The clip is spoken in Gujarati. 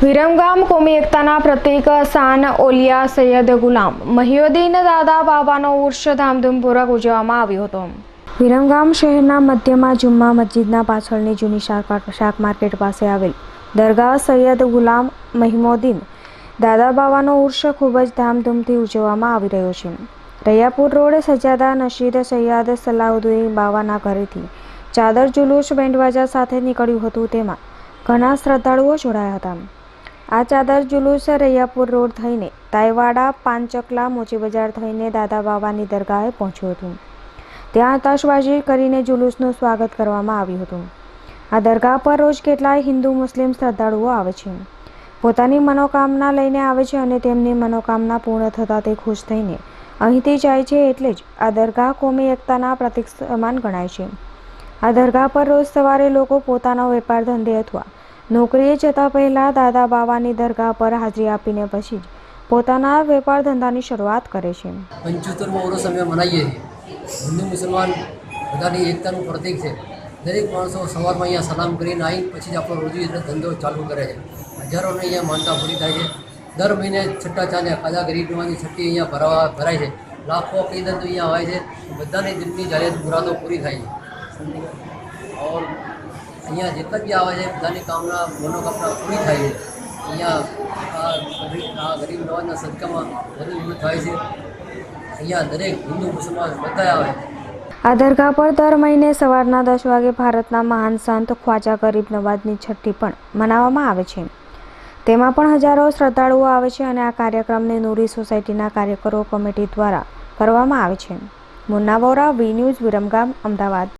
વિરમગામ કોમી એકતાના પ્રતીક સાન ઓલિયા સૈયદ ગુલામ. મહિયુદ્દીન દાદા બાબાનો ઉર્ષ ધામધૂમપૂર્વક ઉજવવામાં આવ્યો હતો. વિરમગામ શહેરના મધ્યમાં જુમ્મા મસ્જિદના પાછળની જૂની શાક માર્કેટ પાસે આવેલ દરગાહ સૈયદ ગુલામ મહિમોદ્દીન દાદા બાબાનો ઉર્ષ ખૂબ જ ધામધૂમથી ઉજવવામાં આવી રહ્યો છે. રૈયાપુર રોડ સજાદા નશીદ સૈયદ સલાઉદ્દીન બાવાના ઘરેથી ચાદર જુલુસ બેન્ડવાજા સાથે નીકળ્યું હતું તેમાં ઘણા શ્રદ્ધાળુઓ જોડાયા હતા. આ ચાદર જુલુસ રૈયાપુર રોડ થઈને તાઈવાડા પાંચકલા મોચી બજાર થઈને દાદા બાબાની દરગાહે પહોંચ્યું હતું. ત્યાં આતશબાજી કરીને જુલુસનું સ્વાગત કરવામાં આવ્યું હતું. આ દરગાહ પર રોજ કેટલાય હિન્દુ મુસ્લિમ શ્રદ્ધાળુઓ આવે છે. પોતાની મનોકામના લઈને આવે છે અને તેમની મનોકામના પૂર્ણ થતાં તે ખુશ થઈને અહીંથી જાય છે એટલે જ આ દરગાહ કોમી એકતાના પ્રતિક સમાન ગણાય છે. આ દરગાહ પર રોજ સવારે લોકો પોતાનો વેપાર ધંધે અથવા નોકરીએ જતા પહેલાં દાદા બાવાની દરગાહ પર હાજરી આપીને પછી પોતાના વેપાર ધંધાની શરૂઆત કરે છે. પંચોતેરમો વર્ષ અમે મનાવીએ હિન્દુ મુસલમાન બધાની એકતાનું પ્રતીક છે. દરેક માણસો સવારમાં અહીંયા સલામ કરીને આવી પછી જ આપણો રોજી ધંધો ચાલુ કરે છે. હજારોને અહીંયા માનતા પૂરી થાય છે. દર મહિને છઠ્ઠા ચાલે ખાધા ગરીબની છઠ્ઠી અહીંયા ભરાવા ભરાય છે. લાખો અકીદત અહીંયા આવે છે. બધાની દિલની જાહેર મુરાદો પૂરી થાય છે. ઓર અહીંયા જેટલા બી આવે છે, બધાની કામના, મનોકામના પૂરી થાય છે. અહીંયા આ ગરીબ નવાજના સદકામાં વધુ થાય છે. અહીંયા દરેક હિન્દુ મુસલમાન બધા આવે. આ દરગાહ પર દર મહિને સવારના દસ વાગે ભારતના મહાન સંત ખ્વાજા ગરીબ નવાજની છઠ્ઠી પણ મનાવવામાં આવે છે. તેમાં પણ હજારો શ્રદ્ધાળુઓ આવે છે અને આ કાર્યક્રમને નૂરી સોસાયટીના કાર્યકરો કમિટી દ્વારા કરવામાં આવે છે. Munna Vora, V news, Viramgam, Ahmedabad.